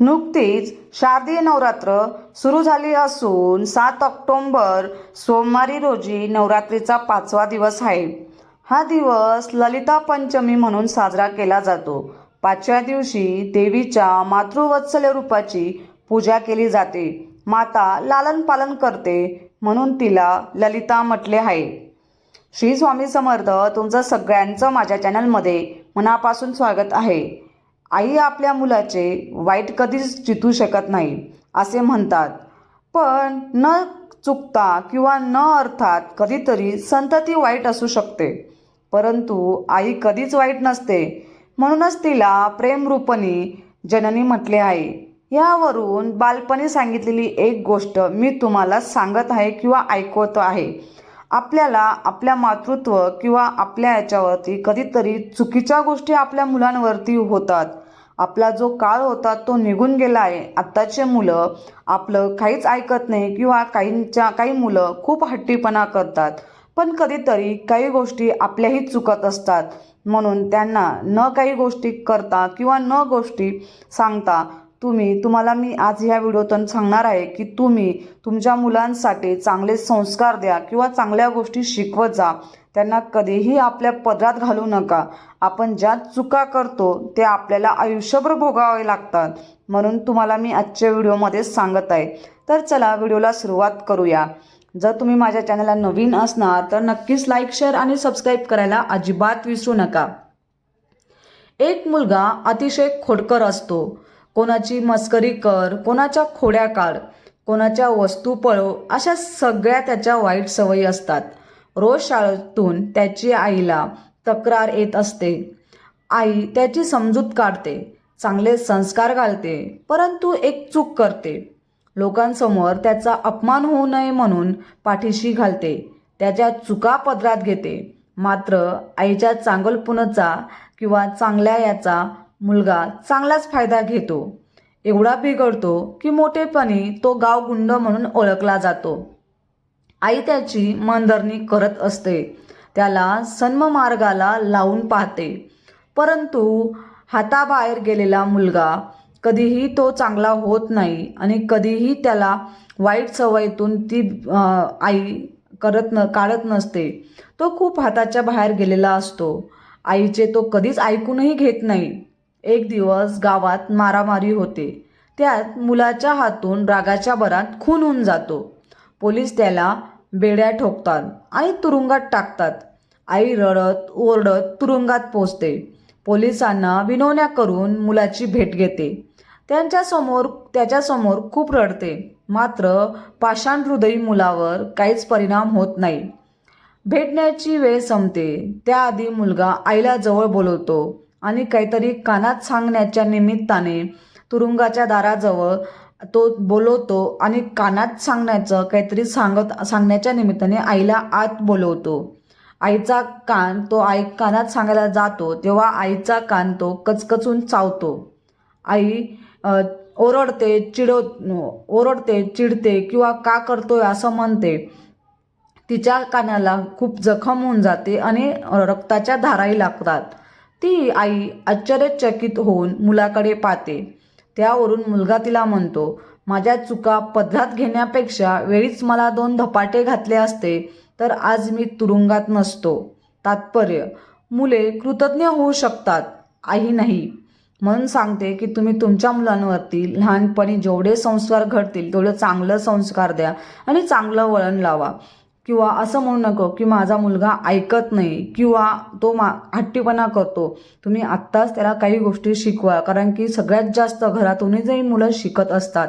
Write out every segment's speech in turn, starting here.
नुकतीच शारदीय नवरात्र सुरू झाली असून सात ऑक्टोंबर सोमवारी रोजी नवरात्रीचा पाचवा दिवस आहे. हा दिवस ललिता पंचमी म्हणून साजरा केला जातो. पाचव्या दिवशी देवीच्या मातृवत्सल्य रूपाची पूजा केली जाते. माता लालन पालन करते म्हणून तिला ललिता म्हटले आहे. श्री स्वामी समर्थ तुमचं सगळ्यांचं माझ्या चॅनलमध्ये मनापासून स्वागत आहे. आई आपल्या मुलाचे वाईट कधीच चितू शकत नाही असे म्हणतात. पण न चुकता किंवा न अर्थात कधीतरी संतती वाईट असू शकते. परंतु आई कधीच वाईट नसते म्हणूनच तिला प्रेमरूपणी जननी म्हटले आहे. यावरून बालपणी सांगितलेली एक गोष्ट मी तुम्हाला सांगत आहे किंवा ऐकवत आहे. आपल्याला आपल्या मातृत्व किंवा आपल्या याच्यावरती कधीतरी चुकीच्या गोष्टी आपल्या मुलांवरती होतात. आपला जो काळ होता तो निघून गेला आहे. आत्ताचे मुलं आपलं काहीच ऐकत नाही किंवा काहींच्या काही मुलं खूप हट्टीपणा करतात. पण कधीतरी काही गोष्टी आपल्याही चुकत असतात. म्हणून त्यांना न काही गोष्टी करता किंवा न गोष्टी सांगता तुम्ही तुम्हाला मी आज ह्या व्हिडिओतून सांगणार आहे की तुम्ही तुमच्या मुलांसाठी चांगले संस्कार द्या किंवा चांगल्या गोष्टी शिकवत जा. त्यांना कधीही आपल्या पदरात घालू नका. आपण ज्या चुका करतो ते आपल्याला आयुष्यभर भोगावे लागतात. म्हणून तुम्हाला मी आजच्या व्हिडिओमध्ये सांगत आहे. तर चला व्हिडिओला सुरुवात करूया. जर तुम्ही माझ्या चॅनलला नवीन असणार तर नक्कीच लाईक शेअर आणि सबस्क्राईब करायला अजिबात विसरू नका. एक मुलगा अतिशय खोडकर असतो. कोणाची मस्करी कर कोणाच्या खोड्या काढ कोणाच्या वस्तू पळव अशा सगळ्या त्याच्या वाईट सवयी असतात. रोज शाळेतून त्याची आईला तक्रार येत असते. आई त्याची समजूत काढते चांगले संस्कार घालते परंतु एक चूक करते. लोकांसमोर त्याचा अपमान होऊ नये म्हणून पाठीशी घालते त्याच्या चुका पदरात घेते. मात्र आईच्या चांगलपणाचा किंवा चांगल्या याचा मुलगा चांगलाच फायदा घेतो. एवढा बिघडतो की मोठेपणी तो गाव गुंड म्हणून ओळखला जातो. आई त्याची मनधरणी करत असते. त्याला सन्ममार्गाला लावून पाहते. परंतु हाताबाहेर गेलेला मुलगा कधीही तो चांगला होत नाही आणि कधीही त्याला वाईट सवयीतून ती आई करत न काढत नसते. तो खूप हाताच्या बाहेर गेलेला असतो. आईचे तो कधीच ऐकूनही घेत नाही. एक दिवस गावात मारामारी होते. त्यात मुलाच्या हातून रागाच्या भरात खून होऊन जातो. पोलीस त्याला बेड्या ठोकतात आणि तुरुंगात टाकतात. आई रडत ओरडत तुरुंगात पोचते पोलिसांना विनवण्या करून मुलाची भेट घेते. त्यांच्यासमोर त्याच्यासमोर खूप रडते. मात्र पाषाण हृदयी मुलावर काहीच परिणाम होत नाही. भेटण्याची वेळ संपते. त्याआधी मुलगा आईला जवळ बोलवतो. आणि काहीतरी कानात सांगण्याच्या निमित्ताने तुरुंगाच्या दाराजवळ तो बोलवतो आणि कानात सांगण्याचं काहीतरी सांगत सांगण्याच्या निमित्ताने आईला आत बोलवतो. आईचा कान तो आई कानात सांगायला जातो तेव्हा आईचा कान तो कचकचून चावतो. आई ओरडते चिडव ओरडते चिडते किंवा का करतोय असं म्हणते. तिच्या कानाला खूप जखम होऊन जाते आणि रक्ताच्या धाराही लागतात. ती आई आश्चर्यचकित होऊन मुलाकडे पाहते. त्यावरून मुलगा तिला म्हणतो माझ्या चुका पदरात घेण्यापेक्षा वेळीच मला दोन धपाटे घातले असते तर आज मी तुरुंगात नसतो. तात्पर्य मुले कृतज्ञ होऊ शकतात आई नाही म्हणून सांगते की तुम्ही तुमच्या मुलांवरती लहानपणी जेवढे संस्कार घडतील तेवढं चांगलं संस्कार द्या आणि चांगलं वळण लावा. किंवा असं म्हणू नको की माझा मुलगा ऐकत नाही किंवा तो मा हट्टीपणा करतो. तुम्ही आत्ताच त्याला काही गोष्टी शिकवा कारण की सगळ्यात जास्त घरातूनही मुलं शिकत असतात.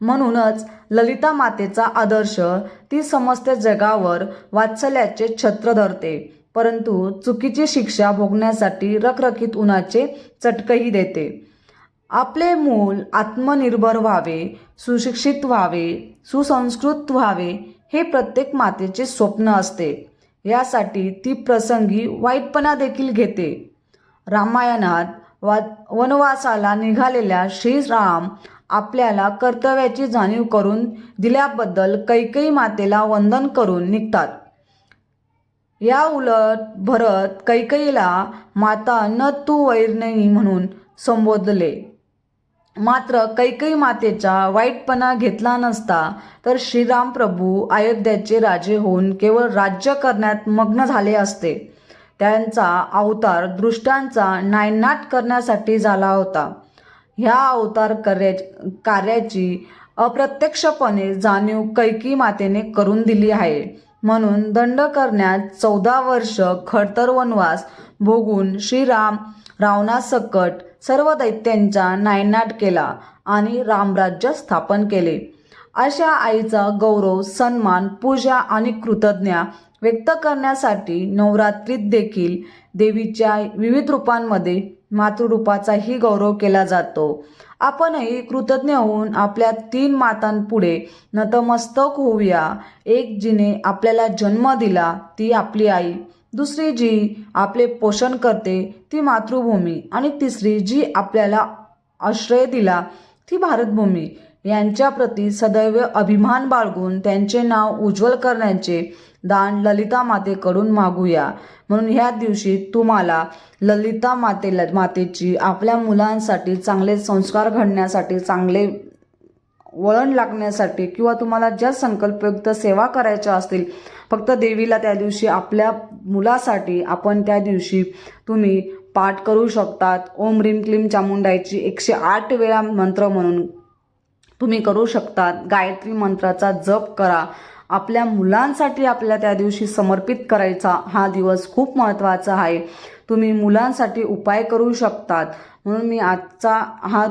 म्हणूनच ललिता मातेचा आदर्श ती समस्त जगावर वात्सल्याचे छत्र धरते. परंतु चुकीची शिक्षा भोगण्यासाठी रखरखीत उन्हाचे चटकही देते. आपले मूल आत्मनिर्भर व्हावे सुशिक्षित व्हावे सुसंस्कृत व्हावे हे प्रत्येक मातेचे स्वप्न असते. यासाठी ती प्रसंगी वाईटपणा देखील घेते. रामायणात वा वनवासाला निघालेल्या श्रीराम आपल्याला कर्तव्याची जाणीव करून दिल्याबद्दल कैकेयी मातेला वंदन करून निघतात. या उलट भरत कैकईला माता न तू वैरणी म्हणून संबोधले. मात्र कैकई मातेचा वाईटपणा घेतला नसता तर श्रीराम प्रभू अयोध्याचे राजे होऊन केवळ राज्य करण्यात मग्न झाले असते. त्यांचा अवतार दृष्टांचा नायनाट करण्यासाठी झाला होता. ह्या अवतार कार्या कार्याची अप्रत्यक्षपणे जाणीव कैकी मातेने करून दिली आहे. म्हणून दंड करण्यात चौदा वर्ष खडतर वनवास भोगून श्रीराम रावणासकट सर्व दैत्यांचा नायनाट केला आणि रामराज्य स्थापन केले. अशा आईचा गौरव सन्मान पूजा आणि कृतज्ञा व्यक्त करण्यासाठी नवरात्रीत देखील देवीच्या विविध रूपांमध्ये मातृरूपाचाही गौरव केला जातो. आपणही कृतज्ञ होऊन आपल्या तीन मातांपुढे नतमस्तक होऊया. एक जिने आपल्याला जन्म दिला ती आपली आई. दुसरी जी आपले पोषण करते ती मातृभूमी. आणि तिसरी जी आपल्याला आश्रय दिला ती भारतभूमी. यांच्याप्रती सदैव अभिमान बाळगून त्यांचे नाव उज्ज्वल करण्याचे दान ललिता मातेकडून मागूया. म्हणून ह्या दिवशी तुम्हाला ललिता माते मातेची आपल्या मुलांसाठी चांगले संस्कार घडण्यासाठी चांगले वळण लागण्यासाठी किंवा तुम्हाला ज्या संकल्पयुक्त सेवा करायच्या असतील फक्त देवीला त्या दिवशी आपल्या मुलासाठी आपण त्या दिवशी तुम्ही पाठ करू शकतात. ओम रीम क्लीम चामुंडाईची एकशे आठ वेळा मंत्र म्हणून तुम्ही करू शकतात. गायत्री मंत्राचा जप करा. आपल्या मुलांसाठी आपल्या त्या दिवशी समर्पित करायचा हा दिवस खूप महत्त्वाचा आहे. तुम्ही मुलांसाठी उपाय करू शकतात. म्हणून मी आजचा हा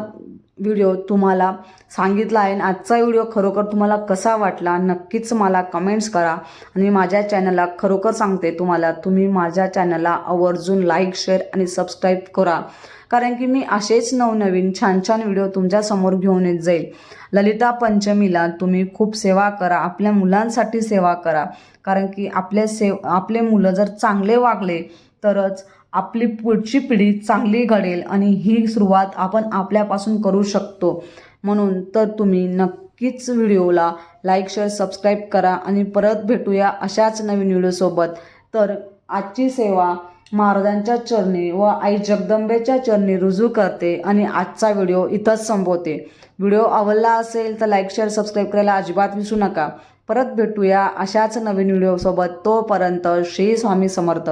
व्हिडिओ तुम्हाला सांगितला आहे. आणि आजचा व्हिडिओ खरोखर तुम्हाला कसा वाटला नक्कीच मला कमेंट्स करा. आणि माझ्या चॅनलला खरोखर सांगते तुम्हाला तुम्ही माझ्या चॅनलला आवर्जून लाईक शेअर आणि सबस्क्राईब करा. कारण की मी असेच नवनवीन छान छान व्हिडिओ तुमच्यासमोर घेऊन येत जाईल. ललिता पंचमीला तुम्ही खूप सेवा करा आपल्या मुलांसाठी सेवा करा. कारण की आपल्या सेव आपले मुलं जर चांगले वागले तरच आपली पुढची पिढी चांगली घडेल आणि ही सुरुवात आपण आपल्यापासून करू शकतो. म्हणून तर तुम्ही नक्कीच व्हिडिओला लाईक शेअर सबस्क्राईब करा आणि परत भेटूया अशाच नवीन व्हिडिओसोबत. तर आजची सेवा महाराजांच्या चरणी व आई जगदंबेच्या चरणी रुजू करते आणि आजचा व्हिडिओ इथंच संपवते. व्हिडिओ आवडला असेल तर लाईक शेअर सबस्क्राईब करायला अजिबात विसरू नका. परत भेटूया अशाच नवीन व्हिडिओसोबत. तोपर्यंत श्री स्वामी समर्थ.